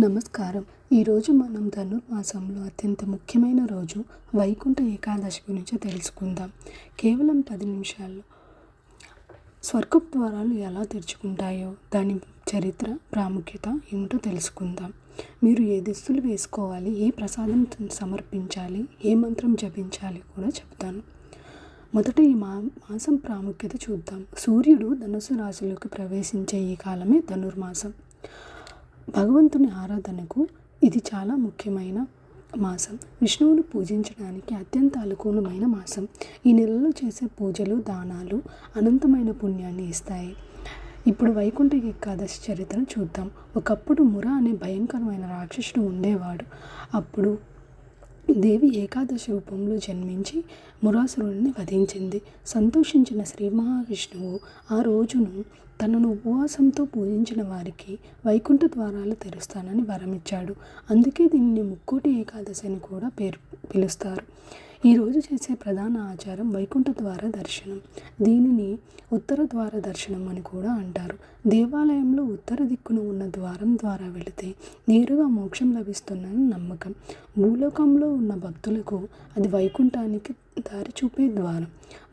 నమస్కారం. ఈరోజు మనం ధనుర్మాసంలో అత్యంత ముఖ్యమైన రోజు వైకుంఠ ఏకాదశి గురించి తెలుసుకుందాం. కేవలం పది నిమిషాల్లో స్వర్గపు ద్వారాలు ఎలా తెరుచుకుంటాయో దాని చరిత్ర ప్రాముఖ్యత ఏమిటో తెలుసుకుందాం. మీరు ఏ దుస్తులు వేసుకోవాలి ఏ ప్రసాదం సమర్పించాలి ఏ మంత్రం జపించాలి కూడా చెప్తాను. మొదట ఈ మా మాసం ప్రాముఖ్యత చూద్దాం. సూర్యుడు ధనుసు రాశిలోకి ప్రవేశించే ఈ కాలమే ధనుర్మాసం. భగవంతుని ఆరాధనకు ఇది చాలా ముఖ్యమైన మాసం. విష్ణువును పూజించడానికి అత్యంత అనుకూలమైన మాసం. ఈ నెలలో చేసే పూజలు దానాలు అనంతమైన పుణ్యాన్ని ఇస్తాయి. ఇప్పుడు వైకుంఠ ఏకాదశి చరిత్రను చూద్దాం. ఒకప్పుడు ముర అనే భయంకరమైన రాక్షసుడు ఉండేవాడు. అప్పుడు దేవి ఏకాదశి రూపంలో జన్మించి మురాసురుడిని వధించింది. సంతోషించిన శ్రీ మహావిష్ణువు ఆ రోజును తనను ఉపవాసంతో పూజించిన వారికి వైకుంఠ ద్వారాలు తెరుస్తానని వరమిచ్చాడు. అందుకే దీనిని ముక్కోటి ఏకాదశి అని కూడా పేరు పిలుస్తారు. ఈరోజు చేసే ప్రధాన ఆచారం వైకుంఠ ద్వార దర్శనం. దీనిని ఉత్తర ద్వార దర్శనం అని కూడా అంటారు. దేవాలయంలో ఉత్తర దిక్కున ఉన్న ద్వారం ద్వారా వెళితే నేరుగా మోక్షం లభిస్తుందని నమ్మకం. భూలోకంలో ఉన్న భక్తులకు అది వైకుంఠానికి దారి చూపే ద్వారం.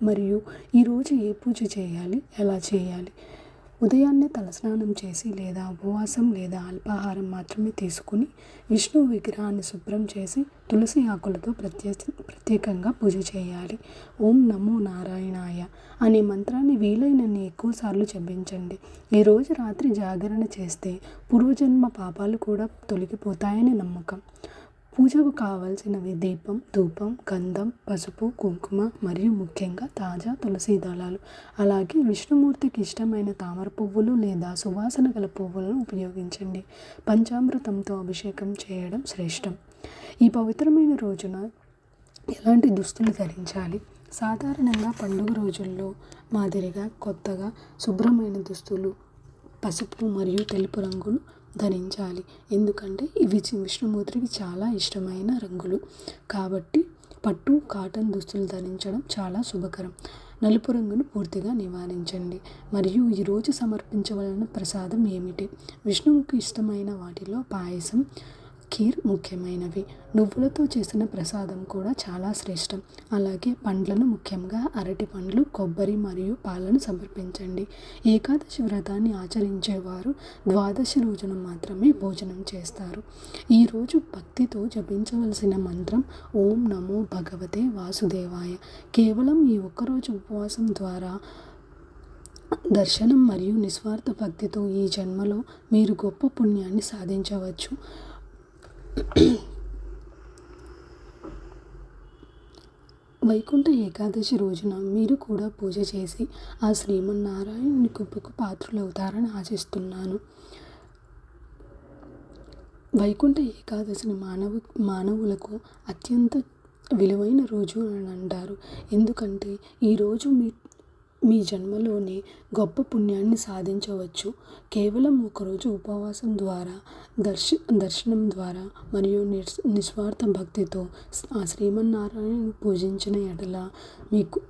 మరియు ఈరోజు ఏ పూజ చేయాలి? ఎలా చేయాలి? ఉదయాన్నే తలస్నానం చేసి లేదా ఉపవాసం లేదా అల్పాహారం మాత్రమే తీసుకుని విష్ణు విగ్రహాన్ని శుభ్రం చేసి తులసి ఆకులతో ప్రత్యే ప్రత్యేకంగా పూజ చేయాలి. ఓం నమో నారాయణాయ అనే మంత్రాన్ని వీలైనన్ని ఎక్కువసార్లు జపించండి. ఈరోజు రాత్రి జాగరణ చేస్తే పూర్వజన్మ పాపాలు కూడా తొలగిపోతాయని నమ్మకం. పూజకు కావలసినవి దీపం ధూపం గంధం పసుపు కుంకుమ మరియు ముఖ్యంగా తాజా తులసి దళాలు. అలాగే విష్ణుమూర్తికి ఇష్టమైన తామర పువ్వులు లేదా సువాసన గల పువ్వులను ఉపయోగించండి. పంచామృతంతో అభిషేకం చేయడం శ్రేష్టం. ఈ పవిత్రమైన రోజున ఎలాంటి దుస్తులు ధరించాలి? సాధారణంగా పండుగ రోజుల్లో మాదిరిగా కొత్తగా శుభ్రమైన దుస్తులు పసుపు మరియు తెలుపు రంగును ధరించాలి. ఎందుకంటే ఇవి విష్ణుమూర్తికి చాలా ఇష్టమైన రంగులు. కాబట్టి పట్టు కాటన్ దుస్తులు ధరించడం చాలా శుభకరం. నలుపు రంగును పూర్తిగా నివారించండి. మరియు ఈరోజు సమర్పించవలన ప్రసాదం ఏమిటి? విష్ణువుకు ఇష్టమైన వాటిలో పాయసం ఖీర్ ముఖ్యమైనవి. నువ్వులతో చేసిన ప్రసాదం కూడా చాలా శ్రేష్టం. అలాగే పండ్లను ముఖ్యంగా అరటి పండ్లు కొబ్బరి మరియు పాలను సమర్పించండి. ఏకాదశి వ్రతాన్ని ఆచరించేవారు ద్వాదశి రోజున మాత్రమే భోజనం చేస్తారు. ఈరోజు భక్తితో జపించవలసిన మంత్రం ఓం నమో భగవతే వాసుదేవాయ. కేవలం ఈ ఒక్కరోజు ఉపవాసం ద్వారా దర్శనం మరియు నిస్వార్థ భక్తితో ఈ జన్మలో మీరు గొప్ప పుణ్యాన్ని సాధించవచ్చు. వైకుంఠ ఏకాదశి రోజున మీరు కూడా పూజ చేసి ఆ శ్రీమన్నారాయణుని కృపకు పాత్రులవుతారని ఆశిస్తున్నాను. వైకుంఠ ఏకాదశిని మానవ మానవులకు అత్యంత విలువైన రోజు అని అంటారు. ఎందుకంటే ఈరోజు మీ మీ జన్మలోనే గొప్ప పుణ్యాన్ని సాధించవచ్చు. కేవలం ఒకరోజు ఉపవాసం ద్వారా దర్శ దర్శనం ద్వారా మరియు నిస్ నిస్వార్థ భక్తితో ఆ శ్రీమన్నారాయణను పూజించిన ఎడల మీకు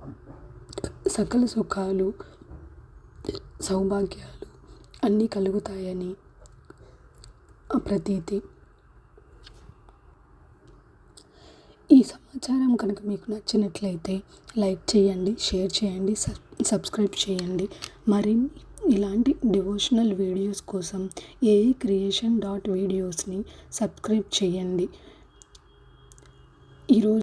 సకల సుఖాలు సౌభాగ్యాలు అన్నీ కలుగుతాయని ప్రతీతి. ఈ సమాచారం కనుక మీకు నచ్చినట్లయితే లైక్ చేయండి షేర్ చేయండి సబ్స్క్రైబ్ చేయండి. మరిన్ని ఇలాంటి డివోషనల్ వీడియోస్ కోసం ఏఈ క్రియేషన్ డాట్ వీడియోస్ని సబ్స్క్రైబ్ చేయండి. ఈరోజు